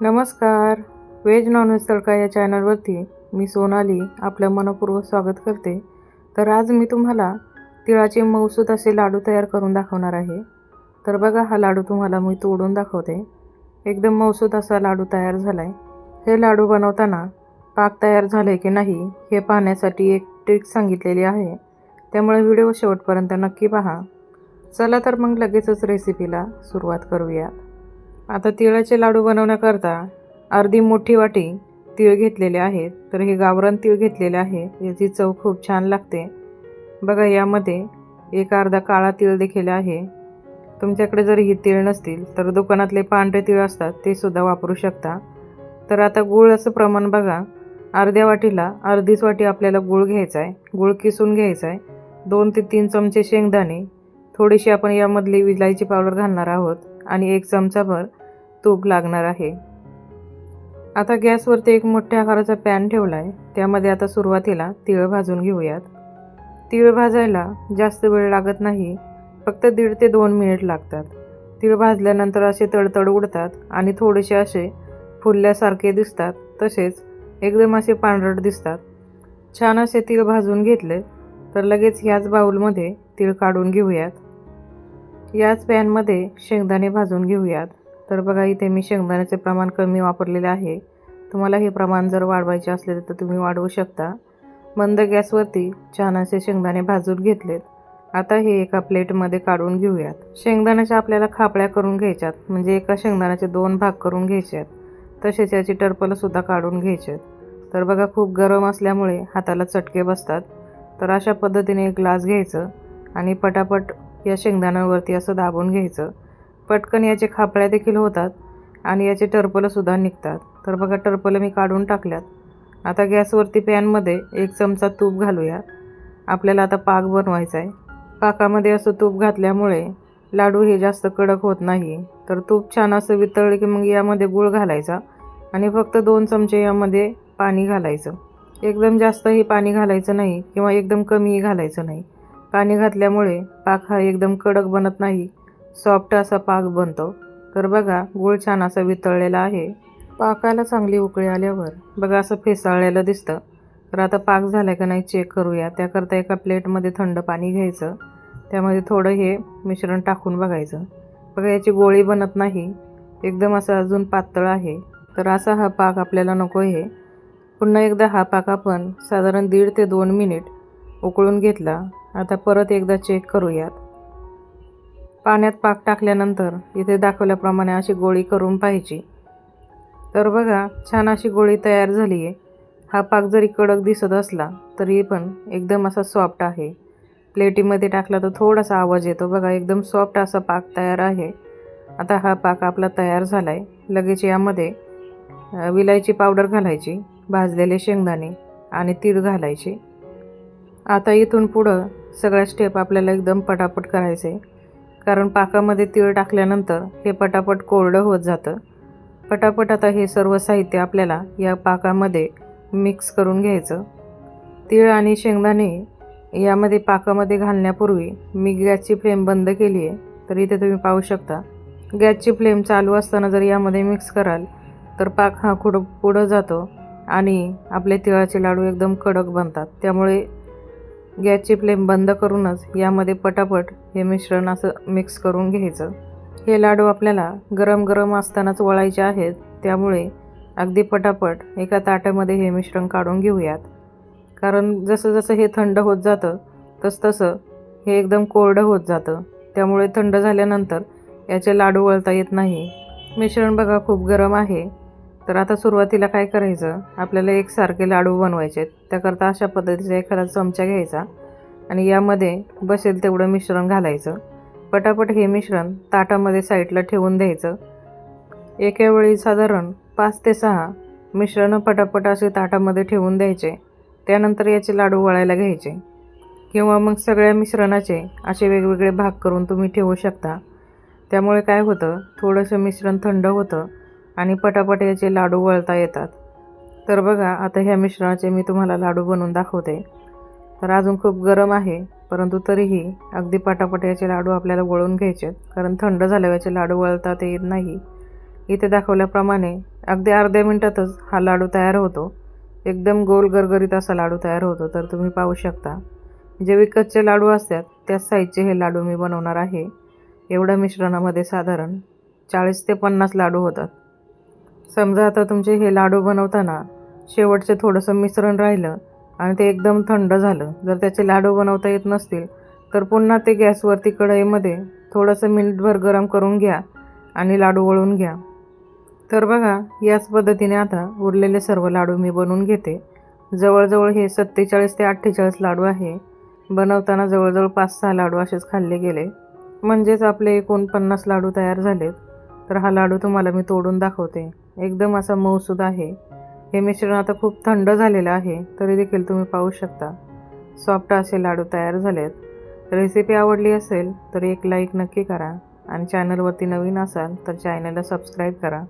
नमस्कार. Veg non veg तडका या चॅनलवरती मी सोनाली आपलं मनपूर्वक स्वागत करते. तर आज मी तुम्हाला तिळाचे मौसूद असे लाडू तयार करून दाखवणार आहे. तर बघा हा लाडू तुम्हाला मी तोडून दाखवते. एकदम मौसूद असा लाडू तयार झाला आहे हे लाडू बनवताना पाक तयार झाले की नाही हे पाहण्यासाठी एक ट्रिक सांगितलेली आहे. त्यामुळे व्हिडिओ शेवटपर्यंत नक्की पहा. चला तर मग लगेचच रेसिपीला सुरुवात करूया आता तिळाचे लाडू बनवण्याकरता अर्धी मोठी वाटी तीळ घेतलेले आहेत. तर हे गावरान तीळ घेतलेले आहे. याची चव खूप छान लागते. बघा यामध्ये एक अर्धा काळा तीळ देखील आहे. तुमच्याकडे जर ही तीळ नसतील तर दुकानातले पांढरे तीळ असतात ते सुद्धा वापरू शकता. तर आता गुळ असं प्रमाण बघा. अर्ध्या वाटीला अर्धीच वाटी आपल्याला गूळ घ्यायचा आहे. गूळ किसून घ्यायचा आहे. दोन ते तीन चमचे शेंगदाणे. थोडीशी आपण यामधली विलायची पावडर घालणार आहोत. आणि एक चमचाभर तूप लागणार आहे. आता गॅसवरती एक मोठ्या आकाराचा पॅन ठेवला आहे त्यामध्ये आता सुरुवातीला तिळ भाजून घेऊयात. तिळ भाजायला जास्त वेळ लागत नाही फक्त दीड ते दोन मिनिट लागतात. तिळ भाजल्यानंतर असे तडतड उडतात आणि थोडेसे असे फुलल्यासारखे दिसतात तसेच एकदम असे पांढरट दिसतात. छान असे तीळ भाजून घेतले तर लगेच ह्याच बाऊलमध्ये तीळ काढून घेऊयात. याच पॅनमध्ये शेंगदाणे भाजून घेऊयात. तर बघा इथे मी शेंगदाण्याचे प्रमाण कमी वापरलेले आहे. तुम्हाला हे प्रमाण जर वाढवायचे असले तर तुम्ही वाढवू शकता. मंद गॅसवरती छान असे शेंगदाणे भाजून घेतलेत. आता हे एका प्लेटमध्ये काढून घेऊयात. शेंगदाण्याच्या आपल्याला खापळ्या करून घ्यायच्यात म्हणजे एका शेंगदाण्याचे दोन भाग करून घ्यायचे आहेत तसेच याची टरपलंसुद्धा काढून घ्यायचे आहेत तर बघा खूप गरम असल्यामुळे हाताला चटके बसतात. तर अशा पद्धतीने एक ग्लास घ्यायचं आणि पटापट या शेंगदाण्यावरती असं दाबून घ्यायचं. पटकन याचे खापळ्या देखील होतात आणि याचे टरपलंसुद्धा निघतात. तर बघा टरपलं मी काढून टाकल्यात. आता गॅसवरती पॅनमध्ये एक चमचा तूप घालूया. आपल्याला आता पाक बनवायचा आहे. पाकामध्ये असं तूप घातल्यामुळे लाडू हे जास्त कडक होत नाही. तर तूप छान असं वितळलं की मग यामध्ये गूळ घालायचा आणि फक्त दोन चमचे यामध्ये पाणी घालायचं. एकदम जास्तही पाणी घालायचं नाही किंवा एकदम कमीही घालायचं नाही. पाणी घातल्यामुळे पाक हा एकदम कडक बनत नाही. सॉफ्ट असा पाक बनतो. तर बघा गूळ छान असा वितळलेला आहे. पाकाला चांगली उकळी आल्यावर बघा असं फेसाळलेलं दिसतं. तर आता पाक झाला का नाही चेक करूया. त्याकरता एका प्लेटमध्ये थंड पाणी घ्यायचं. त्यामध्ये थोडं हे मिश्रण टाकून बघायचं. बघा याची गोळी बनत नाही. एकदम असं अजून पातळ आहे. तर असा हा पाक आपल्याला नको आहे. पुन्हा एकदा हा पाक आपण साधारण दीड ते दोन मिनिट उकळून घेतला. आता परत एकदा चेक करूयात. पाण्यात पाक टाकल्यानंतर इथे दाखवल्याप्रमाणे अशी गोळी करून पाहिजे तर बघा छान अशी गोळी तयार झाली आहे हा पाक जरी कडक दिसत असला तरी पण एकदम असा सॉफ्ट आहे. प्लेटीमध्ये टाकला तर थोडासा आवाज येतो. बघा एकदम सॉफ्ट असा पाक तयार आहे. आता हा पाक आपला तयार झाला आहे लगेच यामध्ये विलायची पावडर घालायची भाजलेले शेंगदाणे आणि तीळ घालायचे. आता इथून पुढं सगळ्या स्टेप आपल्याला एकदम पटापट करायचे कारण पाकामध्ये तीळ टाकल्यानंतर हे पटापट कोरडं होत जातं. पटापट आता हे सर्व साहित्य आपल्याला या पाकामध्ये मिक्स करून घ्यायचं. तीळ आणि शेंगदाणे यामध्ये पाकामध्ये घालण्यापूर्वी मी गॅसची फ्लेम बंद केली आहे तर इथे तुम्ही पाहू शकता. गॅसची फ्लेम चालू असताना जर यामध्ये मिक्स कराल तर पाक हा खुड पुढं जातो आणि आपले तिळाचे लाडू एकदम कडक बनतात. त्यामुळे गॅसची फ्लेम बंद करूनच यामध्ये पटापट हे मिश्रण असं मिक्स करून घ्यायचं. हे लाडू आपल्याला गरम गरम असतानाच वळायचे आहेत त्यामुळे अगदी पटापट एका ताटामध्ये हे मिश्रण काढून घेऊयात. कारण जसं जसं हे थंड होत जातं तसतसं हे एकदम कोरडं होत जातं. त्यामुळे थंड झाल्यानंतर याचे लाडू वळता येत नाही. मिश्रण बघा खूप गरम आहे. तर आता सुरुवातीला काय करायचं? आपल्याला एकसारखे लाडू बनवायचे आहेत. त्याकरता अशा पद्धतीचा एखादा चमचा घ्यायचा आणि यामध्ये बसेल तेवढं मिश्रण घालायचं. पटापट हे मिश्रण ताटामध्ये साईडला ठेवून द्यायचं. एका वेळी साधारण पाच ते सहा मिश्रणं पटापट असे ताटामध्ये ठेवून द्यायचे. त्यानंतर याचे लाडू वळायला घ्यायचे. किंवा मग सगळ्या मिश्रणाचे असे वेगवेगळे भाग करून तुम्ही ठेवू शकता. त्यामुळे काय होतं? थोडंसं मिश्रण थंड होतं. आणि पटापट याचे लाडू वळता येतात. तर बघा आता ह्या मिश्रणाचे मी तुम्हाला लाडू बनवून दाखवते. तर अजून खूप गरम आहे परंतु तरीही अगदी पटापट याचे लाडू आपल्याला वळून घ्यायचे कारण थंड झाल्यावरचे लाडू वळता ते येत नाही. इथे दाखवल्याप्रमाणे अगदी अर्ध्या मिनटातच हा लाडू तयार होतो. एकदम गोल गरगरीत असा लाडू तयार होतो तर तुम्ही पाहू शकता. जे विकतचे लाडू असतात त्याच साईजचे हे लाडू मी बनवणार आहे. एवढ्या मिश्रणामध्ये साधारण चाळीस ते पन्नास लाडू होतात. समजा आता तुमचे हे लाडू बनवताना शेवटचे थोडंसं मिश्रण राहिलं आणि ते एकदम थंड झालं. जर त्याचे लाडू बनवता येत नसतील तर पुन्हा ते गॅसवरती कढईमध्ये थोडंसं मिनिटभर गरम करून घ्या आणि लाडू वळून घ्या. तर बघा याच पद्धतीने आता उरलेले सर्व लाडू मी बनवून घेते. जवळजवळ हे सत्तेचाळीस ते अठ्ठेचाळीस लाडू आहे. बनवताना जवळजवळ पाच सहा लाडू असेच खाल्ले गेले. म्हणजेच आपले एकूण पन्नास लाडू तयार झालेत. तर हा लाडू तुम्हाला मी तोडून दाखवते. एकदम असा मऊसूद आहे. हे मिश्रण आता खूप थंड झालेलं आहे तरी देखील तुम्ही पाहू शकता. सॉफ्ट असे लाडू तयार झालेत. रेसिपी आवडली असेल तर एक लाईक नक्की करा. आणि चॅनलवरती नवीन असाल तर चॅनलला सबस्क्राईब करा.